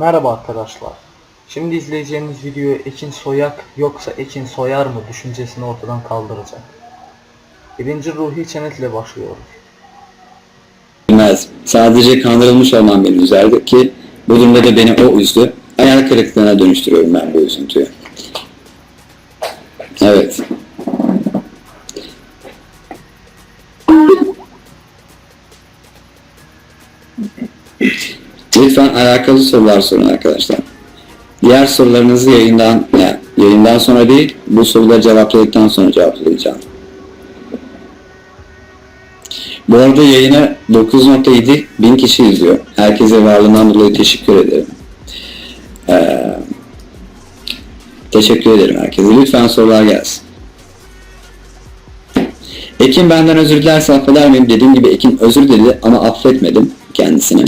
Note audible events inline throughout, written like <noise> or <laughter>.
Merhaba arkadaşlar. Şimdi izleyeceğimiz video Ekin Soyak yoksa Ekin Soyar mı düşüncesini ortadan kaldıracak. Birinci Ruhi Çenet ile başlıyoruz. Bilmez. Sadece kandırılmış olmam beni üzerdi ki bu durumda da beni o üzdü. Hayal kırıklığına dönüştürüyorum ben bu üzüntüyü. Evet. Lütfen alakalı sorular sorun arkadaşlar. Diğer sorularınızı yayından, yani yayından sonra değil, bu soruları cevapladıktan sonra cevaplayacağım. Bu arada yayına 9.7 bin kişi izliyor. Herkese varlığından dolayı teşekkür ederim. Ee, teşekkür ederim herkese. Lütfen sorular gelsin. Ekin benden özür dilerse affeder miyim? Dediğim gibi Ekin özür diledi ama affetmedim kendisini.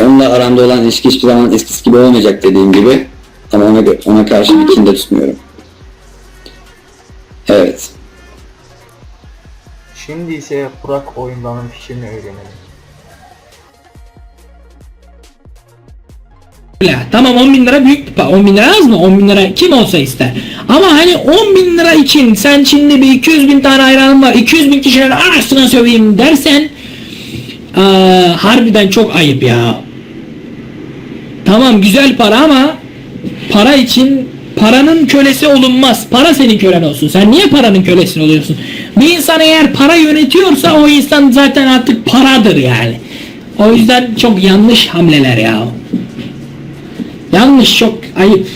Onunla aramda olan ilişki hiçbir zaman eskisi gibi olmayacak dediğim gibi. Ama ona, ona karşı bir kin de tutmuyorum. Evet. Şimdi ise Burak oyundanın fikrini öğrenelim. Öyle. Tamam 10 bin lira büyük bir para. 10 bin lira az mı? 10 bin lira kim olsa ister. Ama hani 10 bin lira için sen şimdi bir 200 bin tane hayranın var. 200 bin kişinin arasına söveyim dersen eee, harbiden çok ayıp ya. Tamam güzel para ama para için paranın kölesi olunmaz. Para senin kölen olsun. Sen niye paranın kölesi oluyorsun? Bir insan eğer para yönetiyorsa o insan zaten artık paradır yani. O yüzden çok yanlış hamleler ya. Yanlış çok ayıp.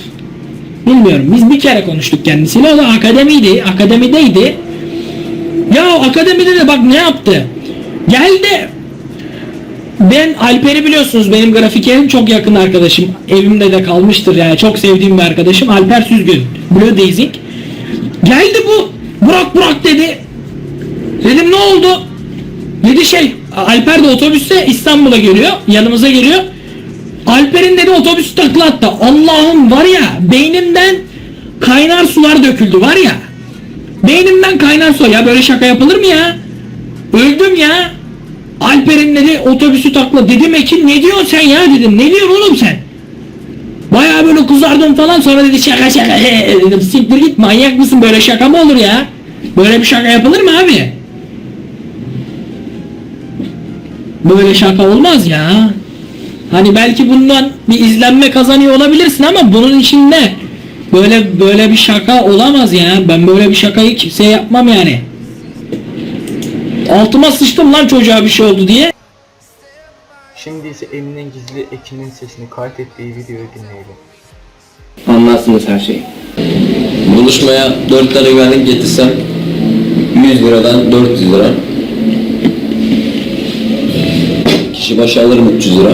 Bilmiyorum. Biz bir kere konuştuk kendisiyle. O da akademiydi. Akademideydi. Ya akademide de bak ne yaptı. Geldi. Ben Alper'i biliyorsunuz benim grafikerim çok yakın arkadaşım. Evimde de kalmıştır yani çok sevdiğim bir arkadaşım. Alper Süzgün. Blue Dazing. Geldi bu. Burak Burak dedi. Dedim ne oldu? Dedi şey Alper de otobüste İstanbul'a geliyor. Yanımıza geliyor. Alper'in dedi otobüs takla attı. Allah'ım var ya beynimden kaynar sular döküldü var ya. Beynimden kaynar su ya böyle şaka yapılır mı ya? Öldüm ya. Alper'in dedi otobüsü takla. Dedim Ekin ne diyorsun sen ya dedim. Ne diyorsun oğlum sen? Bayağı böyle kızardım falan sonra dedi şaka şaka <laughs> dedim siktir git manyak mısın böyle şaka mı olur ya? Böyle bir şaka yapılır mı abi? Böyle şaka olmaz ya. Hani belki bundan bir izlenme kazanıyor olabilirsin ama bunun içinde böyle böyle bir şaka olamaz ya. Ben böyle bir şakayı kimseye yapmam yani. Altıma sıçtım lan çocuğa bir şey oldu diye. Şimdi ise Emin'in gizli Ekin'in sesini kaydettiği videoyu dinleyelim. Anlarsınız her şeyi. Buluşmaya 4 tane güvenlik getirsem 100 liradan 400 lira. Kişi başı alırım 300 lira.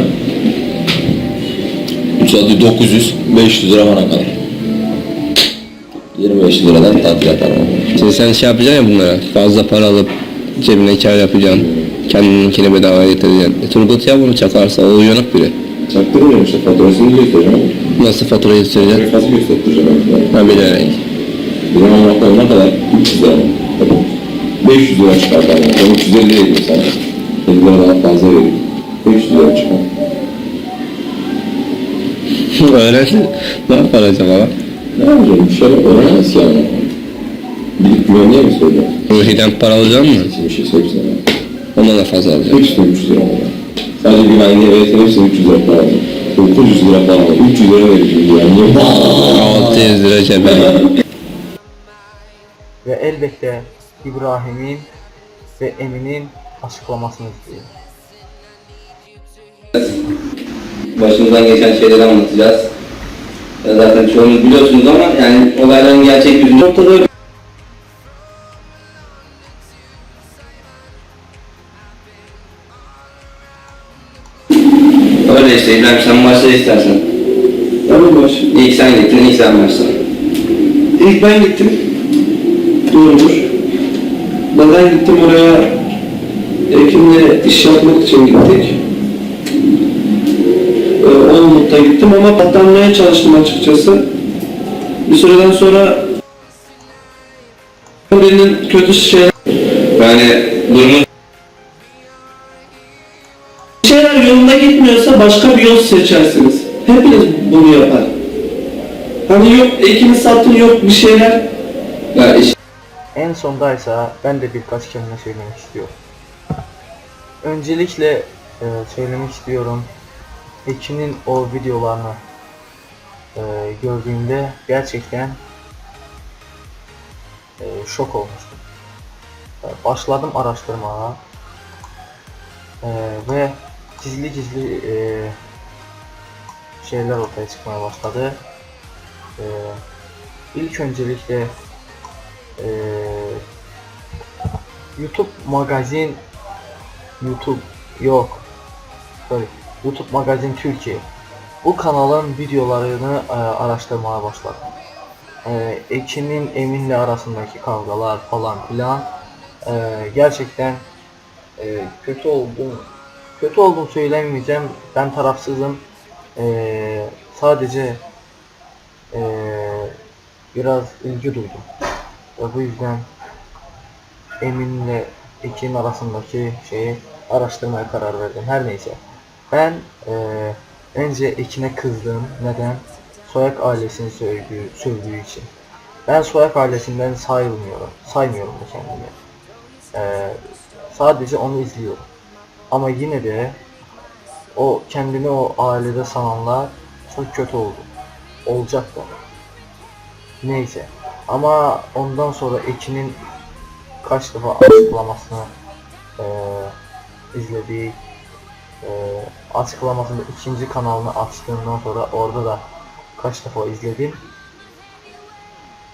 3 hadi 900, 500 lira bana kalır. 25 liradan tatlı yaparım. Şimdi sen şey yapacaksın ya bunlara, fazla para alıp cebine kar yapacaksın, kendininkini bedavaya getireceksin. E, Turgut ya bunu çakarsa o uyanık biri. Çaktırmıyorum işte faturasını göstereceğim. Nasıl fatura getireceksin? Nasıl göstereceğim? Ha bilerek. Benim anlatmam ne kadar? 300 lira. 500 lira çıkartar. Ben 350 lira sana. 50 lira daha fazla vereyim. 500 lira çıkar. <laughs> Öğrendi. ne yapar acaba? Ne yapacağım? Bir şeyler öğrenemez yani. Bilip güvenliğe mi söylüyor? Ruhi'den para alacak mı? Bir şey söylesene. Ondan da fazla alacak. Hepsine 300 lira alacağım. Sadece güvenliğe verirsen hepsine 300 lira para alacağım. 900 lira para alacağım. 300 lira vereceğim güvenliğe. 600 lira cebe. Ve elbette İbrahim'in ve Emin'in açıklamasını istiyorum. başımızdan geçen şeyleri anlatacağız. Ya zaten çoğunuz biliyorsunuz ama yani olayların gerçek yüzünü ortada Öyle işte İbrahim sen başla istersen. Tamam baş. İlk sen gittin, ilk sen başla. İlk ben gittim. Doğrudur. Neden gittim oraya? Ekim'le iş yapmak için gittik. Ee, o umutla gittim ama patlamaya çalıştım açıkçası. Bir süreden sonra birinin kötü şey Yani durumun yolunda gitmiyorsa başka bir yol seçersiniz. Hepiniz bunu yapar. Hani yok ekini sattın yok bir şeyler. Ya iş En sondaysa ben de birkaç kelime söylemek istiyorum. Öncelikle e, söylemek istiyorum. Ekin'in o videolarını e, gördüğümde gerçekten e, şok olmuştum. E, başladım araştırmaya e, ve gizli gizli e, şeyler ortaya çıkmaya başladı. E, ilk öncelikle ee, YouTube magazin YouTube yok sorry YouTube magazin Türkiye bu kanalın videolarını e, araştırmaya başladım. E, Ekin'in Emin'le arasındaki kavgalar falan filan e, gerçekten e, kötü oldum kötü oldum söylemeyeceğim ben tarafsızım E, sadece e, biraz ilgi duydum ve bu yüzden Emin'le Ekin arasındaki şeyi araştırmaya karar verdim. Her neyse. Ben eee, önce Ekin'e kızdım. Neden? Soyak ailesini sövdüğü, sövdüğü için. Ben Soyak ailesinden sayılmıyorum. Saymıyorum da kendimi. Eee, sadece onu izliyorum. Ama yine de o kendini o ailede sananlar çok kötü oldu. Olacak da. Neyse. Ama ondan sonra Ekin'in kaç defa açıklamasını eee izledik. Eee açıklamasını ikinci kanalını açtığımdan sonra orada da kaç defa izledim.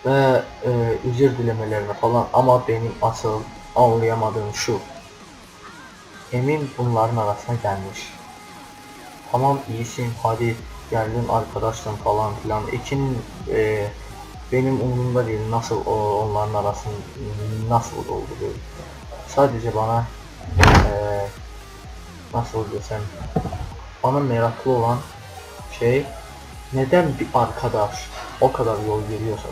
Ve eee özür dilemelerini falan ama benim asıl anlayamadığım şu. Emin bunların arasına gelmiş. Tamam iyisin hadi geldin arkadaşsın falan filan. Ekin eee benim umurumda değil nasıl o onların arasında nasıl oldu böyle. Sadece bana eee nasıl desem bana meraklı olan şey neden bir arkadaş o kadar yol geliyorsa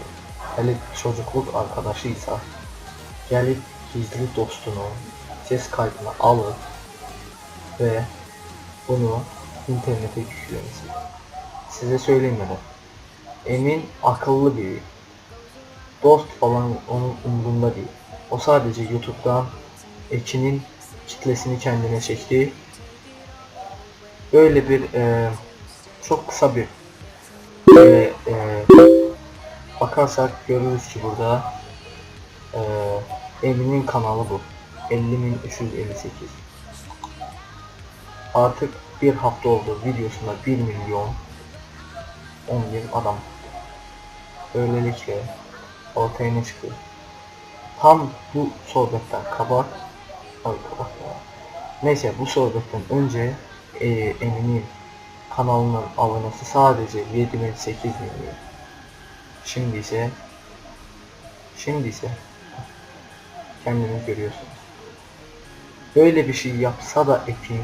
hele çocukluk arkadaşıysa gelip gizli dostunu ses kaydına alıp ve bunu internete yüklemesi. Size söyleyeyim mi? Emin akıllı biri. Dost falan onun umurunda değil. O sadece YouTube'dan Ekin'in kitlesini kendine çekti. Böyle bir e, çok kısa bir böyle e, bakarsak görürüz ki burada e, Emin'in kanalı bu. 50.358 Artık bir hafta oldu videosunda 1 milyon 10 bin adam. Böylelikle ortaya ne çıkıyor? Tam bu sohbetten kabak Ay kabak ya. Neyse bu sohbetten önce e, Emin'in kanalının abonesi sadece 7008 milyon. Şimdi ise şimdi ise kendiniz görüyorsunuz. Böyle bir şey yapsa da Ekin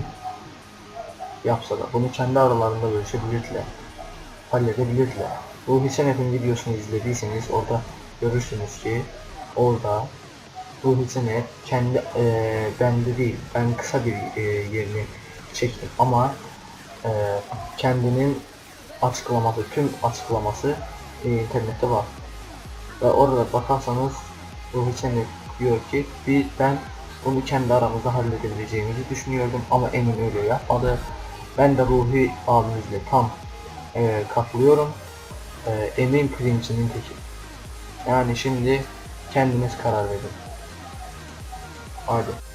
yapsa da bunu kendi aralarında bölüşebilirler halledebilirler. Ruhi Senet'in videosunu izlediyseniz orada görürsünüz ki orada Ruhi Senet kendi eee bende değil ben kısa bir eee, yerini çektim ama eee, kendinin açıklaması tüm açıklaması eee, internette var ve orada bakarsanız Ruhi Senet diyor ki bir ben bunu kendi aramızda halledebileceğimizi düşünüyordum ama emin öyle yapmadı. Ben de Ruhi abimizle tam e, katılıyorum. E, emin pirincinin teki. Yani şimdi kendiniz karar verin. Hadi.